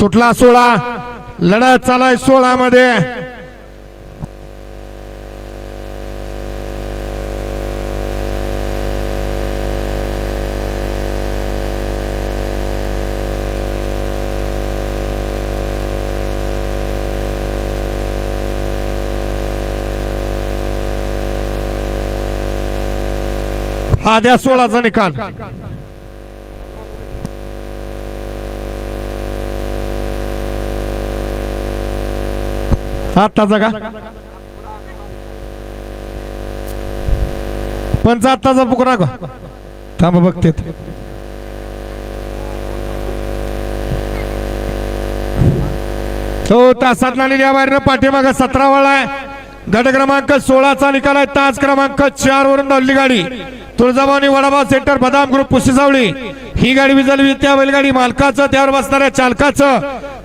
सुटला सोळा. लढत चालाय सोळा मध्ये हा द्या सोळाचा निकाल. आत्ताचा का पंच आत्ताचा पुकरा का थांब बघते हो तासात नालेली या बाहेरनं पाठीमागं सतरा वाळा आहे. गट क्रमांक सोळाचा निकाल आहे. तास क्रमांक चार वरून धावली गाडी. तुळजाभवानी वडापाव सेंटर बदाम ग्रुप पुशीसावळी ही गाडी विजली त्या बैलगाडी मालकाचं त्यावर बसणाऱ्या चालकाचं.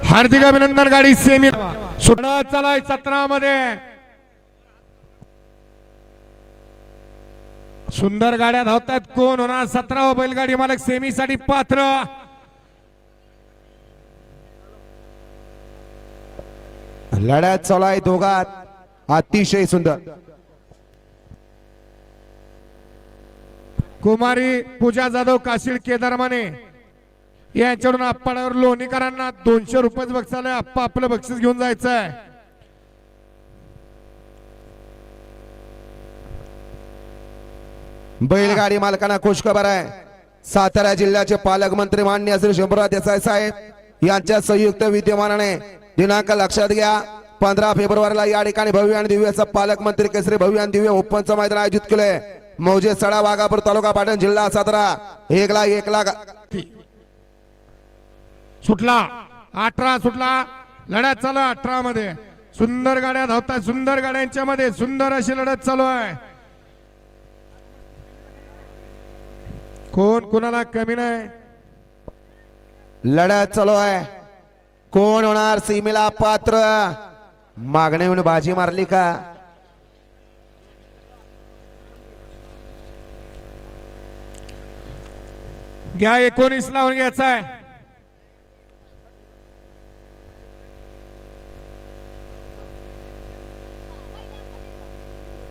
हार्दिक अभिनंदन गाडी सेमी. सुटत चालाय सतरा मध्ये सुंदर गाड्या धावतात कोण होणार? सतरावा बैलगाडी मालक सेमी साठी पात्र. लढ्यात चालू आहे दोघात. अतिशय सुंदर. कुमारी पूजा जाधव काशीळ केदार माने यांच्याकडून आप्पाडावर लोणीकरांना दोनशे रुपये बक्षीस आप्पा आपलं बक्षीस घेऊन जायचं आहे बैलगाडी मालकांना खुशखबर आहे. सातारा जिल्ह्याचे पालकमंत्री मान्य श्री शंभूराज देसाई साहेब यांच्या संयुक्त विद्यमानाने दिनांक लक्षात घ्या. पंधरा फेब्रुवारीला या ठिकाणी भव्य आणि दिव्याचा पालकमंत्री केसरी भव्य आणि दिव्य ओपनचं मैदान आयोजित केलंय. मौजे सडा वाघापूर तालुका पाटण जिल्हा सातारा. एक लाख एक लाख सुटला. अठरा सुटला. लढ्यात चालू आहे अठरा मध्ये सुंदर गाड्या धावतात सुंदर गाड्यांच्या मध्ये सुंदर अशी लढत चालू आहे. कोण कोणाला कमी नाही? लढत चालू आहे. कोण होणार सीमेला पात्र? मागणी येऊन बाजी मारली का? घ्या एकोणीस लावून घ्यायचा आहे.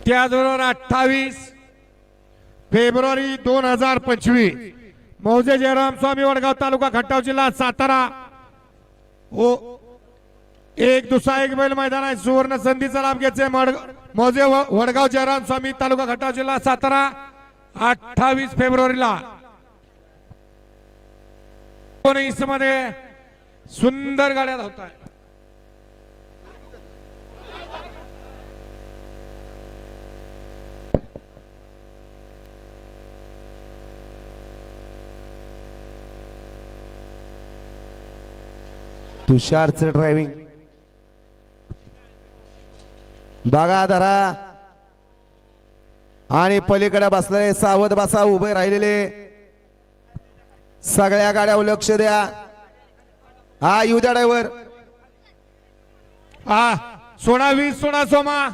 त्याचबरोबर अठ्ठावीस फेब्रुवारी दोन हजार पंचवीस मौजे जयराम स्वामी वडगाव तालुका खटाव जिल्हा सातारा. ओ एक दुसरा एक बैल मैदान आहे. सुवर्ण संधीचा लाभ घ्यायचे मौजे व- वडगाव जयराम स्वामी तालुका खटाव जिल्हा सातारा. अठ्ठावीस फेब्रुवारीला एकोणीसमध्ये सुंदर गाड्या धावतात तुषारचं ड्रायव्हिंग बघा धरा आणि पलीकडे बसलेले सावध बसा उभे राहिलेले. सगळ्या गाड्या लक्ष द्या. हा येऊ द्या ड्रायव्हर हा सोळा वीस सोळा सोमा.